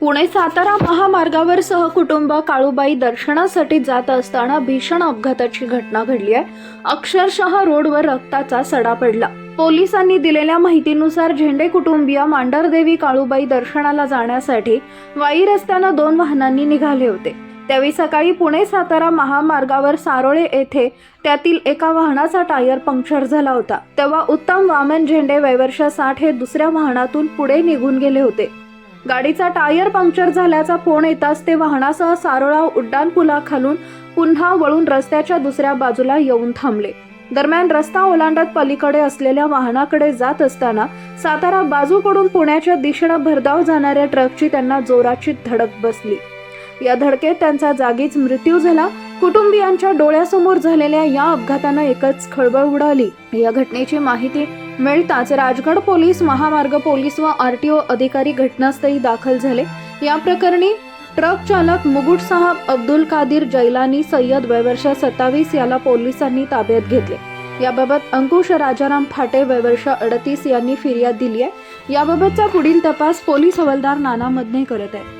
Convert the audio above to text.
पुणे सातारा महामार्गावर सहकुटुंब काळूबाई दर्शनासाठी जात असताना भीषण अपघाताची घटना घडली आहे. अक्षरशः रोडवर रक्ताचा सडा पडला. पोलिसांनी दिलेल्या माहितीनुसार झेंडे कुटुंबीय मांडरदेवी काळूबाई दर्शनाला जाण्यासाठी वाई रस्त्यानं दोन वाहनांनी निघाले होते. त्यावेळी सकाळी पुणे सातारा महामार्गावर सारोळे येथे त्यातील एका वाहनाचा टायर पंक्चर झाला होता. तेव्हा उत्तम वामन झेंडे वैवर्ष साठ हे दुसऱ्या वाहनातून पुढे निघून गेले होते. गाडीचा टायर पंक्चर झाल्याचा फोन येताच ते वाहनासह सारोळा उड्डाणपुलाखालून पुन्हा वळून रस्त्याच्या दुसऱ्या बाजूला येऊन थांबले. दरम्यान रस्ता ओलांडत पलीकडे असलेल्या वाहनाकडे जात असताना सातारा बाजूकडून पुण्याच्या दिशेनं भरधाव जाणाऱ्या ट्रकची त्यांना जोराची धडक बसली. या धडकेत त्यांचा जागीच मृत्यू झाला कुटुंबियांच्या डोळ्यासमोर झालेल्या या अपघातानं एकच खळबळ उडाली. या घटनेची माहिती मिळताच राजगड पोलीस महामार्ग पोलीस व आरटीओ अधिकारी घटनास्थळी दाखल झाले. या प्रकरणी ट्रक चालक मुगुट साहब अब्दुल कादिर जैलानी सय्यद वयवर्ष सत्तावीस याला पोलिसांनी ताब्यात घेतले. याबाबत अंकुश राजाराम फाटे वयवर्ष अडतीस यांनी फिर्याद दिली आहे याबाबतचा पुढील तपास पोलीस हवालदार नाना मधने करत आहे